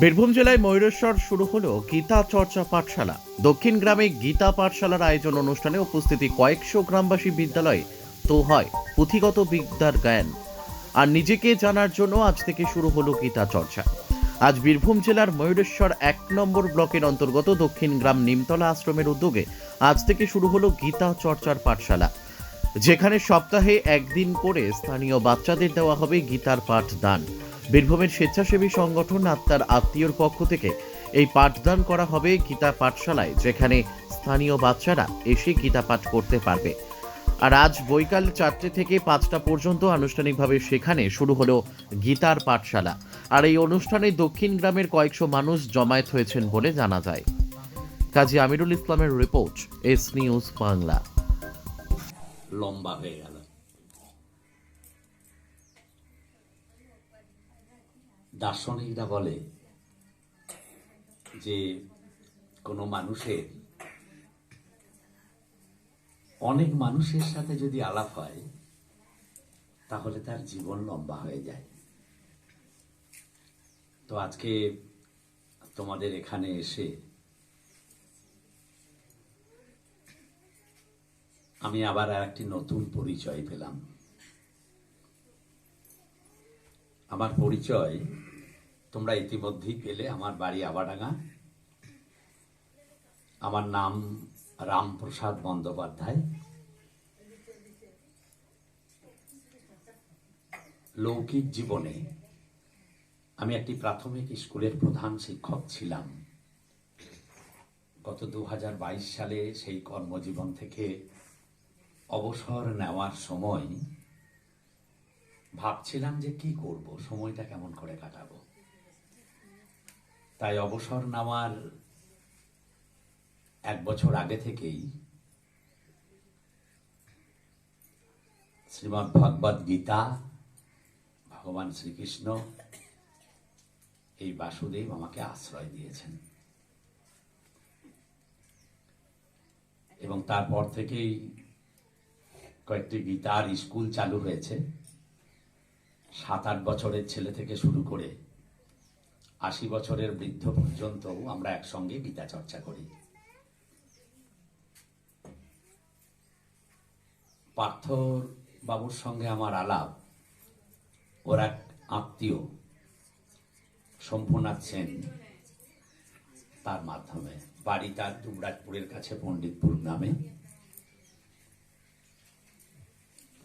বীরভূম জেলায় ময়ূরেশ্বর শুরু হলো গীতা চর্চা পাঠশালা। দক্ষিণ গ্রামে গীতা পাঠশালার আয়োজন অনুষ্ঠানে উপস্থিতি কয়েকশো গ্রামবাসী বিদ্যালয়ে তো হয় পুঁথিগত বিদ্যার জ্ঞান। আর নিজেকে জানার জন্য আজ থেকে শুরু হলো গীতা চর্চা। আজ বীরভূম জেলার ময়ূরেশ্বর এক নম্বর ব্লকের অন্তর্গত দক্ষিণ গ্রাম নিমতলা আশ্রমের উদ্যোগে আজ থেকে শুরু হলো গীতা চর্চার পাঠশালা। যেখানে সপ্তাহে একদিন করে স্থানীয় বাচ্চাদের দেওয়া হবে গীতার পাঠ দান বীরভূমের স্বেচ্ছাসেবী সংগঠন আত্মার আত্মীয়র পক্ষ থেকে এই পাঠদান করা হবে গীতা পাঠশালায়, যেখানে স্থানীয় বাচ্চারা এসে গীতা পাঠ করতে পারবে। আর আজ বৈকাল চারটে থেকে পাঁচটা পর্যন্ত আনুষ্ঠানিকভাবে সেখানে শুরু হলো গীতার পাঠশালা। আর এই অনুষ্ঠানে দক্ষিণ গ্রামের কয়েকশো মানুষ জমায়েত হয়েছেন বলে জানা যায়। কাজী আমিরুল ইসলামের রিপোর্ট, এস নিউজ বাংলা। লম্বা হয়ে গেল। দার্শনিকরা বলে যে কোনো মানুষের, অনেক মানুষের সাথে যদি আলাপ হয়, তাহলে তার জীবন লম্বা হয়ে যায়। তো আজকে তোমাদের এখানে এসে আমি আবার একটি নতুন পরিচয় পেলাম। আমার পরিচয় তোমরা ইতিমধ্যেই পেলে আমার বাড়ি আবাডাঙ্গা। আমার নাম রামপ্রসাদ বন্দ্যোপাধ্যায়। লৌকিক জীবনে আমি একটি প্রাথমিক স্কুলের প্রধান শিক্ষক ছিলাম। গত দু হাজার বাইশ সালে সেই কর্মজীবন থেকে অবসর নেওয়ার সময় ভাবছিলাম যে কি করব, সময়টা কেমন করে কাটাবো। তাই অবসর নেওয়ার এক বছর আগে থেকেই শ্রীমদ্ ভগবদ গীতা, ভগবান শ্রীকৃষ্ণ, এই বাসুদেব আমাকে আশ্রয় দিয়েছেন। এবং তারপর থেকেই কয়েকটি গীতার স্কুল চালু হয়েছে। সাত আট বছরের ছেলে থেকে শুরু করে আশি বছরের বৃদ্ধ পর্যন্ত আমরা একসঙ্গে গীতা চর্চা করি। পার্থ বাবুর সঙ্গে আমার আলাপ। ওর এক আত্মীয় শম্ভুনাথ সেন, তার মাধ্যমে। বাড়ি তার দুবরাজপুরের কাছে পণ্ডিতপুর নামে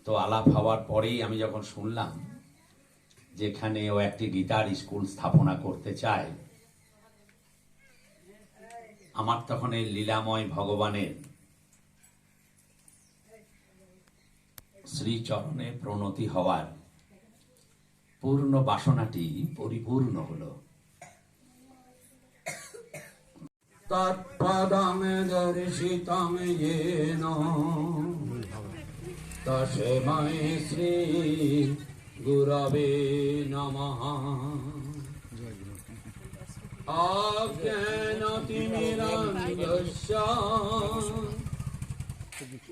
তো আলাপ হওয়ার পরেই আমি যখন শুনলাম যেখানে ও একটি গীতার স্কুল স্থাপনা করতে চায়। আমার তখন এই লীলাময় ভগবানের শ্রীচরণে প্রণতি হওয়ার পূর্ণ বাসনাটি পরিপূর্ণ হল। তৎপদমে গুরবে নমঃ। আজ্ঞানতিমিরাঙ্গস্য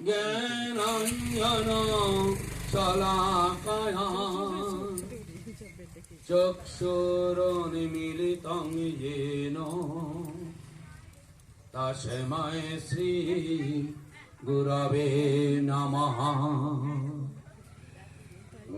জ্ঞানাঞ্জন শলাকয়া। চক্ষুরনিমিলিতং যেন তস্মৈ শ্রী গুরবে নমঃ।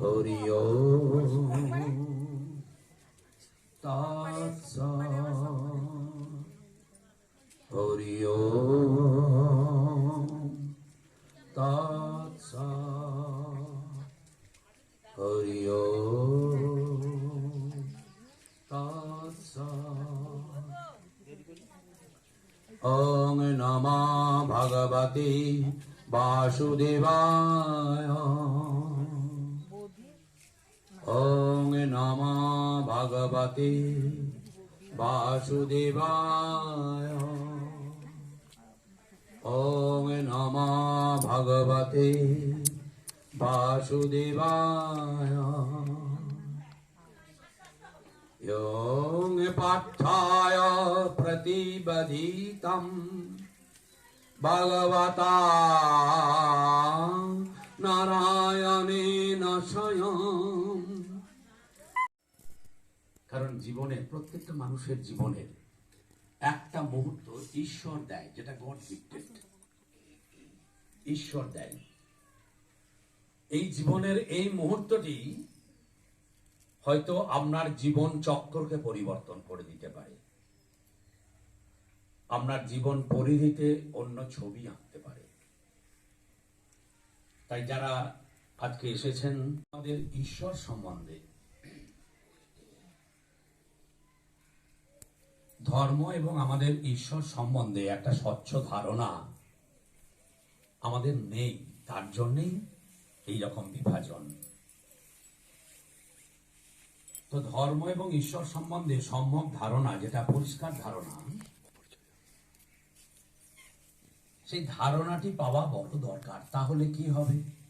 হরি হরি হরি ওং নমো ভগবতে বাসুদেবায়। ॐ नमो भगवते वासुदेवाय ॐ नमो भगवते वासुदेवाय योऽङ पाठाय प्रतिबधितम् भगवता नारायणेन स्वयम् কারণ জীবনের প্রত্যেকটা মানুষের জীবনের একটা মুহূর্ত ঈশ্বর দেয়, যেটা গড গিফটেড ঈশ্বর দেয়। এই জীবনের এই মুহূর্তটি হয়তো আপনার জীবন চক্রকে পরিবর্তন করে দিতে পারে। আপনার জীবন পরিধিতে অন্য ছবি আঁকতে পারে। তাই যারা আজকে এসেছেন আমাদের ঈশ্বর সম্বন্ধে ধর্ম এবং আমাদের ঈশ্বর সম্বন্ধে একটা স্বচ্ছ ধারণা আমাদের নেই, তার জন্যেই এই রকম বিভাজন। তো ধর্ম এবং ঈশ্বর সম্বন্ধে সম্যক ধারণা, যেটা পরিষ্কার ধারণা, সেই ধারণাটি পাওয়া বড় দরকার। তাহলে কি হবে?